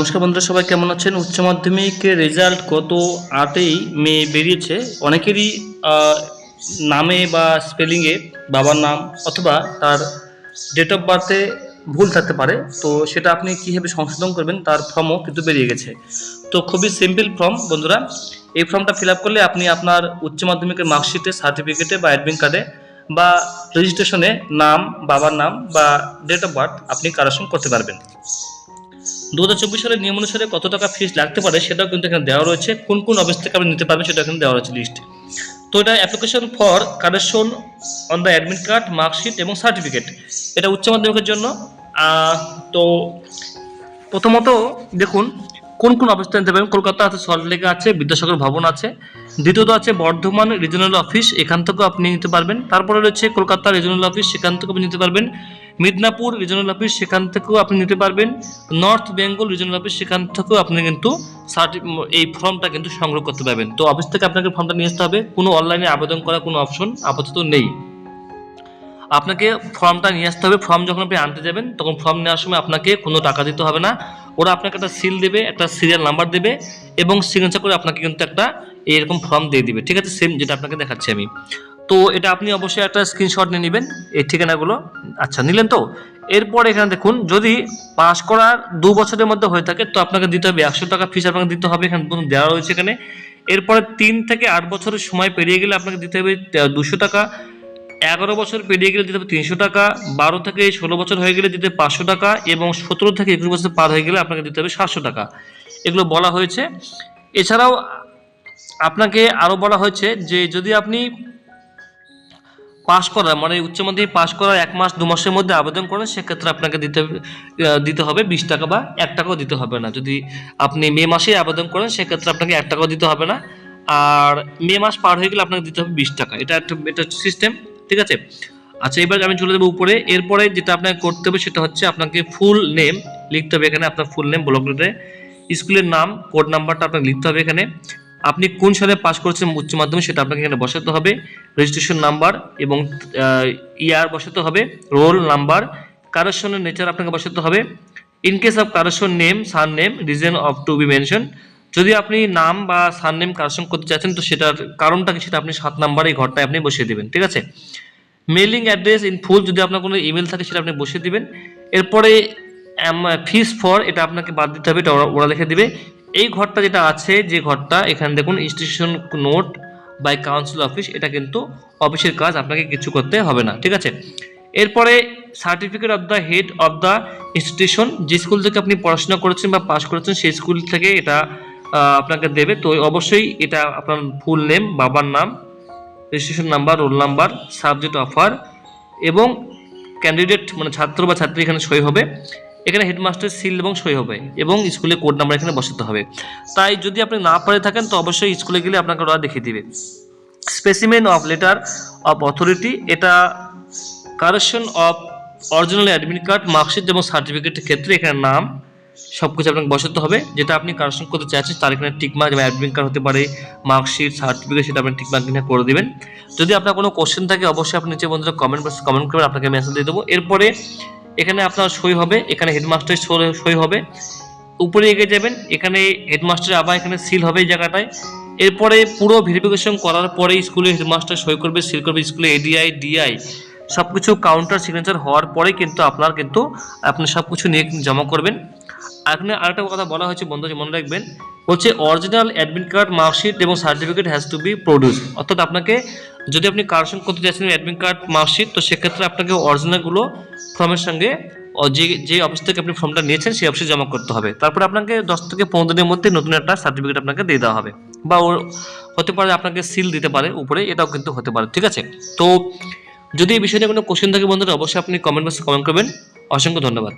নমস্কার বন্ধুরা, সবাই কেমন আছেন? উচ্চ মাধ্যমিকের রেজাল্ট গত আটই মে বেরিয়েছে। অনেকেরই নামে বা স্পেলিংয়ে বাবার নাম অথবা তার ডেট অফ বার্থে ভুল থাকতে পারে। তো সেটা আপনি কীভাবে সংশোধন করবেন? তার ফর্মও কিন্তু বেরিয়ে গেছে। তো খুবই সিম্পল ফর্ম বন্ধুরা। এই ফর্মটা ফিল করলে আপনি আপনার উচ্চ মাধ্যমিকের মার্কশিটে সার্টিফিকেটে বা অ্যাডমিট কার্ডে বা রেজিস্ট্রেশনে নাম, বাবার নাম বা ডেট অফ বার্থ আপনি কারেকশন করতে পারবেন। দু হাজার চব্বিশ সালের নিয়ম অনুসারে কত টাকা ফিস লাগতে পারে সেটাও কিন্তু এখানে দেওয়া রয়েছে। কোন কোন অফিস থেকে আপনি নিতে পারবেন সেটা এখানে দেওয়া রয়েছে লিস্ট তো এটা application for correction on the admit card marksheet এবং সার্টিফিকেট এটা উচ্চ মাধ্যমিকের জন্য। তো প্রথমত দেখুন, কোন কোন অফিসটা নিতে পারবেন? কলকাতা আছে সল্টলেকে আছে, বিদ্যাসাগর ভবন আছে। দ্বিতীয়ত আছে বর্ধমান রিজনাল অফিস এখান থেকেও আপনি নিতে পারবেন। তারপরে রয়েছে কলকাতা রিজনাল অফিস সেখান থেকেও আপনি নিতে পারবেন। মিদনাপুর রিজনাল অফিস সেখান থেকেও আপনি নিতে পারবেন। নর্থ বেঙ্গল রিজনাল অফিস সেখান থেকেও আপনি কিন্তু এই ফর্মটা কিন্তু সংগ্রহ করতে পারবেন। তো অফিস থেকে আপনাকে ফর্মটা নিয়ে আসতে হবে। কোনো অনলাইনে আবেদন করার কোনো অপশন আপাতত নেই। আপনাকে ফর্মটা নিয়ে আসতে হবে। ফর্ম যখন আপনি আনতে যাবেন, তখন ফর্ম নেওয়ার সময় আপনাকে কোনো টাকা দিতে হবে না। ওরা আপনাকে একটা সিল দেবে, একটা সিরিয়াল নাম্বার দেবে এবং সিগনেচার করে আপনাকে কিন্তু একটা এরকম ফর্ম দিয়ে দিবে। ঠিক আছে? সেম যেটা আপনাকে দেখাচ্ছি আমি। তো এটা আপনি অবশ্যই একটা স্ক্রিনশট নিয়ে নেবেন। এই ঠিকানাগুলো। আচ্ছা নিলেন তো? এরপর এখানে দেখুন, যদি পাস করার দু বছরের মধ্যে হয়ে থাকে, তো আপনাকে দিতে হবে একশো টাকা ফিস আপনাকে দিতে হবে, এখানে দেওয়া রয়েছে এখানে। এরপরে তিন থেকে আট বছরের সময় পেরিয়ে গেলে আপনাকে দিতে হবে দুশো টাকা। এগারো বছর পেরিয়ে গেলে দিতে হবে তিনশো টাকা, বারো থেকে ষোলো বছর হয়ে গেলে দিতে পাঁচশো টাকা এবং সতেরো থেকে একুশ বছর পার হয়ে গেলে আপনাকে দিতে হবে সাতশো টাকা। এগুলো বলা হয়েছে। এছাড়াও আপনাকে আরও বলা হয়েছে যে যদি আপনি পাস করা মানে উচ্চ মাধ্যমিক পাস করার এক মাস, দু মাসের মধ্যে আবেদন করেন, সেক্ষেত্রে আপনাকে দিতে দিতে হবে বিশ টাকা বা এক টাকাও দিতে হবে না। যদি আপনি মে মাসে আবেদন করেন, সেক্ষেত্রে আপনাকে এক টাকাও দিতে হবে না। আর মে মাস পার হয়ে গেলে আপনাকে দিতে হবে বিশ টাকা। এটা একটা, এটা সিস্টেম ঠিক আছে? আচ্ছা এবার আমি চলে যাব উপরে। এরপরে যেটা আপনাকে করতে হবে, সেটা হচ্ছে আপনাকে ফুল নেম লিখতে হবে এখানে, আপনার ফুল নেম ব্লক স্কুলের নাম কোড নাম্বারটা আপনাকে লিখতে হবে এখানে। আপনি কোন সালে পাস করেছেন উচ্চ মাধ্যমিক সেটা আপনাকে এখানে বসাতে হবে। রেজিস্ট্রেশন নাম্বার এবং ইয়ার বসাতে হবে রোল নাম্বার কারেকশনের নেচার আপনাকে বসাতে হবে। In case of correction name surname reason of to be mention যদি আপনি নাম বা সার নেম কারেকশন করতে চাচ্ছেন, তো সেটার কারণটা কি সেটা আপনি সাত নাম্বার এই ঘরটায় আপনি বসিয়ে দেবেন, ঠিক আছে? মেলিং অ্যাড্রেস ইন ফুল যদি আপনার কোনো ইমেল থাকে সেটা আপনি বসিয়ে দিবেন। এরপরে ফিস ফর এটা আপনাকে বাদ দিতে হবে, এটা ওরা লিখে দিবে। এই ঘরটা যেটা আছে, যে ঘরটা, এখানে দেখুন institution note by council office এটা কিন্তু অফিসের কাজ, আপনাকে কিছু করতে হবে না, ঠিক আছে? এরপরে certificate of the head of the institution যে স্কুল থেকে আপনি পড়াশোনা করেছেন বা পাস করেছেন, সেই স্কুল থেকে এটা আপনাকে দেবে। তো অবশ্যই এটা আপনার ফুল নেম বাবার নাম registration number roll number subject offer এবং ক্যান্ডিডেট মানে ছাত্র বা ছাত্রী এখানে সই হবে। এখানে হেডমাস্টার সিল এবং সই হবে এবং স্কুলে কোড নাম্বার এখানে বসাতে হবে। তাই যদি আপনি না পারে থাকেন, তো অবশ্যই স্কুলে গেলে আপনাকে ওরা দেখিয়ে দিবে। Specimen of letter of authority এটা correction of original admit card marksheet এবং সার্টিফিকেটের ক্ষেত্রে এখানে নাম সব কিছু আপনাকে বসাতে হবে। যেটা আপনি কারেকশন করতে চাইছেন, তার এখানে টিকমার্ক যেমন অ্যাডমিট কার্ড হতে পারে মার্কশিট সার্টিফিকেট সেটা আপনি টিকমার্ক এখানে করে দেবেন। যদি আপনার কোনো কোশ্চেন থাকে, অবশ্যই আপনি নিচে বন্ধুরা কমেন্ট বক্সে কমেন্ট করবেন, আপনাকে মেসেজ দিয়ে দেবো। এরপরে এখানে আপনার সই হবে, এখানে হেডমাস্টার সই হবে। উপরে এগিয়ে যাবেন, এখানে হেডমাস্টার আবার এখানে সিল হবে এই জায়গাটায়। এরপরে পুরো ভেরিফিকেশন করার পরে স্কুলে হেডমাস্টার সই করবে সিল করবে স্কুলে এডিআই ডিআই সব কিছু কাউন্টার সিগনেচার হওয়ার পরে কিন্তু আপনার কিন্তু আপনি সব কিছু নিয়ে জমা করবেন। এখানে আরেকটা কথা বলা হয়েছে, বন্ধু মনে রাখবেন, বলছে অরিজিনাল অ্যাডমিট কার্ড মার্কশিট এবং certificate has to be produce অর্থাৎ আপনাকে যদি আপনি কারেকশন করতে চাইছেন অ্যাডমিট কার্ড মার্কশিট তো সেক্ষেত্রে আপনাকে অরিজিনালগুলো ফর্মের সঙ্গে যে যে অফিস থেকে আপনি ফর্মটা নিয়েছেন, সেই অফিসে জমা করতে হবে। তারপরে আপনাকে দশ থেকে পনেরো দিনের মধ্যে নতুন একটা সার্টিফিকেট আপনাকে দিয়ে দেওয়া হবে। বা হতে পারে আপনাকে সিল দিতে পারে, উপরে এটাও কিন্তু হতে পারে, ঠিক আছে? তো যদি এই বিষয়ে কোনো কোশ্চেন থাকে বন্ধুরা, অবশ্যই আপনি কমেন্ট বক্সে কমেন্ট করবেন। অসংখ্য ধন্যবাদ।